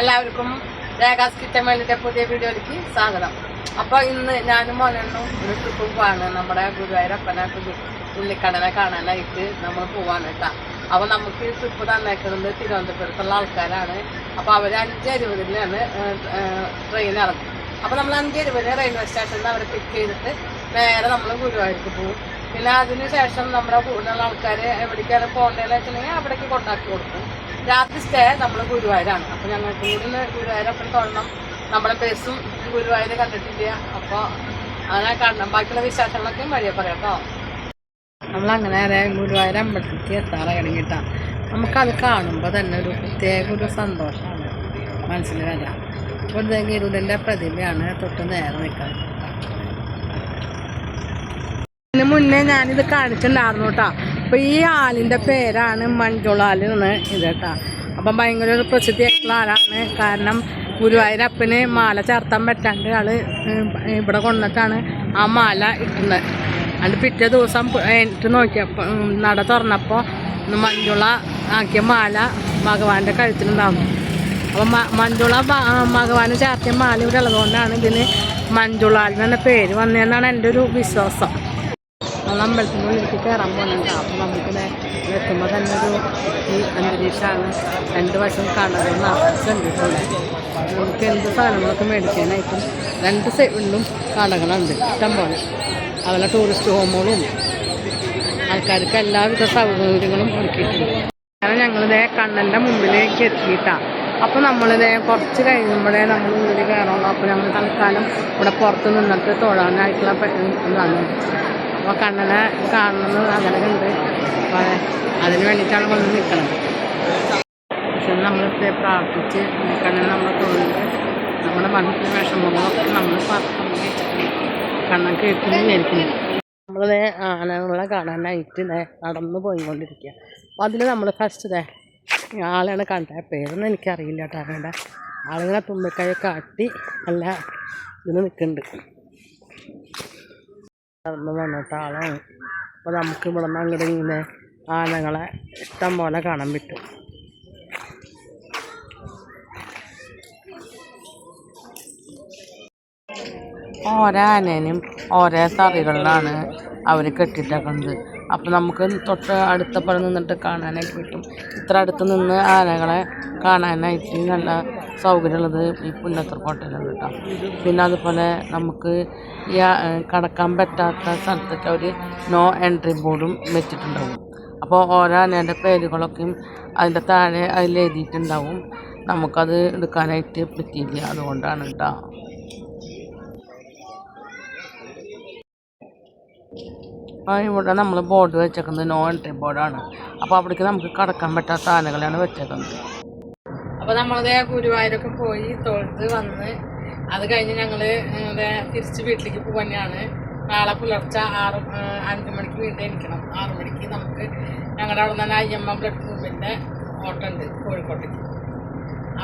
എല്ലാവർക്കും രേഖാസ് കിച്ചൻ വേണ്ടിയിട്ട് പുതിയ വീഡിയോയിലേക്ക് സ്വാഗതം. അപ്പൊ ഇന്ന് ഞാനും മോനെണ്ണും ഒരു ട്രിപ്പ് പോവാണ്. നമ്മുടെ ഗുരുവായൂരപ്പനെ ഉള്ളിക്കടനെ കാണാനായിട്ട് നമ്മൾ പോവാണ് കേട്ടോ. അപ്പൊ നമുക്ക് ഈ ട്രിപ്പ് തന്നേക്കുന്നത് തിരുവനന്തപുരത്തുള്ള ആൾക്കാരാണ്. അപ്പൊ അവർ അഞ്ചരുപതിലാണ് ട്രെയിൻ ഇറങ്ങും അപ്പൊ നമ്മൾ അഞ്ചരുപതിന് റെയിൽവേ സ്റ്റേഷനിൽ നിന്ന് അവരെ പിക്ക് ചെയ്തിട്ട് നേരെ നമ്മൾ ഗുരുവായൂർക്ക് പോകും. പിന്നെ അതിനുശേഷം നമ്മുടെ കൂടുതലുള്ള ആൾക്കാർ എവിടേക്കാണ് പോകേണ്ടതെന്ന് വെച്ചിട്ടുണ്ടെങ്കിൽ അവിടേക്ക് കൊണ്ടാക്കി കൊടുക്കും. രാത്രി സ്റ്റേ നമ്മൾ ഗുരുവായൂരാണ്. അപ്പോൾ ഞങ്ങൾക്ക് കൂടുതൽ ഗുരുവായൂരപ്പൻ തൊഴണം നമ്മളെ ബസ്സും ഗുരുവായൂർ കണ്ടിട്ടില്ല. അപ്പോൾ അങ്ങനെ കാണണം ബാക്കിയുള്ള വിശേഷങ്ങളൊക്കെ വഴിയെ പറയാം കേട്ടോ നമ്മളങ്ങനെ ഗുരുവായൂർ അമ്പലത്തിലേക്ക് എത്താറായി കേട്ടാ നമുക്കത് കാണുമ്പോൾ തന്നെ ഒരു പ്രത്യേക ഒരു സന്തോഷമാണ് മനസ്സിൽ വരാം. അപ്പോൾ ഗരുഡന്റെ പ്രതിമയാണ് തൊട്ട് നേരെ നിൽക്കുന്നത് ഇതിന് മുന്നേ ഞാനിത് കാണിച്ചിട്ടുണ്ടായിരുന്നു കേട്ടോ അപ്പോൾ ഈ ആലിന്റെ പേരാണ് മഞ്ജുളാൽ എന്ന് ഇത് കേട്ടോ. അപ്പം ഭയങ്കര ഒരു പ്രസിദ്ധിയായിട്ടുള്ള ആളാണ്. കാരണം ഗുരുവായൂരപ്പന് മാല ചേർത്താൻ പറ്റാണ്ട് ആൾ ഇവിടെ കൊണ്ടിട്ടാണ് ആ മാല ഇട്ടുന്നത്. അത് പിറ്റേ ദിവസം എനിക്ക് നോക്കിയപ്പോൾ നട തുറന്നപ്പോൾ മഞ്ജുള ആക്കിയ മാല ഭഗവാന്റെ കഴുത്തിലുണ്ടാകുന്നു അപ്പം മഞ്ജുള ഭഗവാന് ചേർത്തിയ മാല ഇവിടെ ഉള്ളതുകൊണ്ടാണ് ഇതിന് മഞ്ജുളാൽ എന്ന പേര് വന്നതെന്നാണ് എന്റെ ഒരു വിശ്വാസം. നമ്മൾ അമ്പലത്തിന്റെ ഉള്ളിലേക്ക് കയറാൻ പോകുന്നുണ്ട്. അപ്പം നമുക്കിത് എത്തുമ്പോൾ തന്നെ ഒരു ഈ അന്തരീക്ഷമാണ് രണ്ട് വശം കടകൾ കണ്ടിട്ടുണ്ട് നമുക്ക് എന്ത് സാധനങ്ങളൊക്കെ മേടിക്കാനായിട്ടും രണ്ട് സൈഡിലും കടകളുണ്ട്. ഇഷ്ടം പോലെ. അതുപോലെ ടൂറിസ്റ്റ് ഹോമുകളും ആൾക്കാർക്ക് എല്ലാവിധ സൗകര്യങ്ങളും ഒരുക്കിയിട്ടുണ്ട്. കാരണം ഞങ്ങളിതേ കണ്ണന്റെ മുമ്പിലേക്ക് എത്തിയിട്ടാണ് അപ്പോൾ നമ്മളിതേ കുറച്ച് കഴിയുമ്പോഴേ നമ്മൾ ഉള്ളിൽ കയറുള്ളൂ. അപ്പോൾ ഞങ്ങൾ തൽക്കാലം ഇവിടെ പുറത്ത് നിന്നിട്ട് തൊഴാനായിട്ടുള്ള ഇതാണ് അപ്പോൾ കണ്ണനെ കാണണമെന്ന് ആഗ്രഹമുണ്ട്. അപ്പോൾ അതിന് വേണ്ടിയിട്ടാണ് വന്ന് നിൽക്കുന്നത് പക്ഷെ നമ്മൾ പ്രാർത്ഥിച്ച് കണ്ണനെ നമ്മൾ തൊഴുത് നമ്മുടെ മനസ്സിൽ വിഷമങ്ങളൊക്കെ നമ്മൾ കണ്ണൻ കേൾക്കുന്നു വിചാരിക്കുന്നു. നമ്മളിതേ ആനകളെ കാണാനായിട്ട് ദേ നടന്ന് പോയിക്കൊണ്ടിരിക്കുക. അപ്പോൾ അതിൽ നമ്മൾ ഫസ്റ്റ് ദേ ആളാണ് കണ്ടത്. പേരൊന്നും എനിക്കറിയില്ല കേട്ടോ ആളുകളെ തുമ്പിക്കൈ കാട്ടി നല്ല ഇതിന് നിൽക്കുന്നുണ്ട്. നടന്ന് വന്നിട്ട് അപ്പോൾ നമുക്ക് ഇവിടെ നിന്ന് അങ്ങോട്ട് ഇങ്ങനെ ആനകളെ ഇഷ്ടം പോലെ കാണാൻ പറ്റും. ഓരോ ആനേനും ഓരോ തറികളിലാണ് അവർ കെട്ടിട്ടേക്കുന്നത് അപ്പോൾ നമുക്ക് തൊട്ട് അടുത്ത പോലെ നിന്നിട്ട് കാണാനായിട്ട് കിട്ടും ഇത്ര അടുത്ത് നിന്ന് ആനകളെ കാണാനായിട്ട് നല്ല സൗകര്യമുള്ളത് ഈ പുന്നത്തർ കോട്ടയിലാണ് കേട്ടോ. പിന്നെ അതുപോലെ നമുക്ക് കടക്കാൻ പറ്റാത്ത സ്ഥലത്തൊക്കെ അവർ നോ എൻട്രി ബോർഡും വെച്ചിട്ടുണ്ടാവും. അപ്പോൾ ഓരോ അനേന്റെ പേരുകളൊക്കെയും അതിന്റെ താഴെ അതിൽ എഴുതിയിട്ടുണ്ടാവും. നമുക്കത് എടുക്കാനായിട്ട് പറ്റിയില്ല അതുകൊണ്ടാണ് കേട്ടോ. ആ ഇവിടെ നമ്മൾ ബോർഡ് വെച്ചേക്കുന്നത് നോ എൻട്രി ബോർഡാണ് അപ്പോൾ അവിടേക്ക് നമുക്ക് കടക്കാൻ പറ്റാത്ത ആനകളാണ് വെച്ചേക്കുന്നത്. അപ്പോൾ നമ്മളത് ഗുരുവായൂരൊക്കെ പോയി തൊഴുത്ത് വന്ന് അത് കഴിഞ്ഞ് ഞങ്ങൾ തിരിച്ച് വീട്ടിലേക്ക് പോകാനാണ് നാളെ പുലർച്ചെ ആറ് അഞ്ച് മണിക്ക് വീട്ടിൽ എണിക്കണം. ആറ് മണിക്ക് നമുക്ക് ഞങ്ങളുടെ അവിടെ നിന്ന് അയ്യമ്മ ബ്ലഡ് ഗ്രൂപ്പിന്റെ ഓട്ടം ഉണ്ട് കോഴിക്കോട്ടേക്ക്.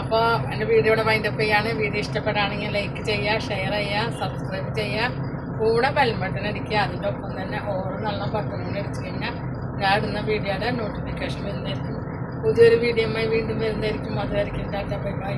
അപ്പോൾ എന്റെ വീഡിയോ ഇവിടെ വൈൻഡപ്പ് ചെയ്യാണ്. വീഡിയോ ഇഷ്ടപ്പെടുകയാണെങ്കിൽ ലൈക്ക് ചെയ്യുക ഷെയർ ചെയ്യുക സബ്സ്ക്രൈബ് ചെയ്യുക. കൂടെ ബെൽബട്ടൺ അടിക്കുക. അതിന്റെ ഒപ്പം തന്നെ ഓരോ നല്ല ബട്ടൺ കൂടി അടിച്ചു കഴിഞ്ഞാൽ ഞാൻ ഇടുന്ന വീഡിയോയുടെ നോട്ടിഫിക്കേഷൻ വരുന്നതായിരിക്കും. പുതിയൊരു വീഡിയോയുമായി വീണ്ടും വരുന്നതായിരിക്കും. അതുവരെയും ടാറ്റ ബൈ ബൈ.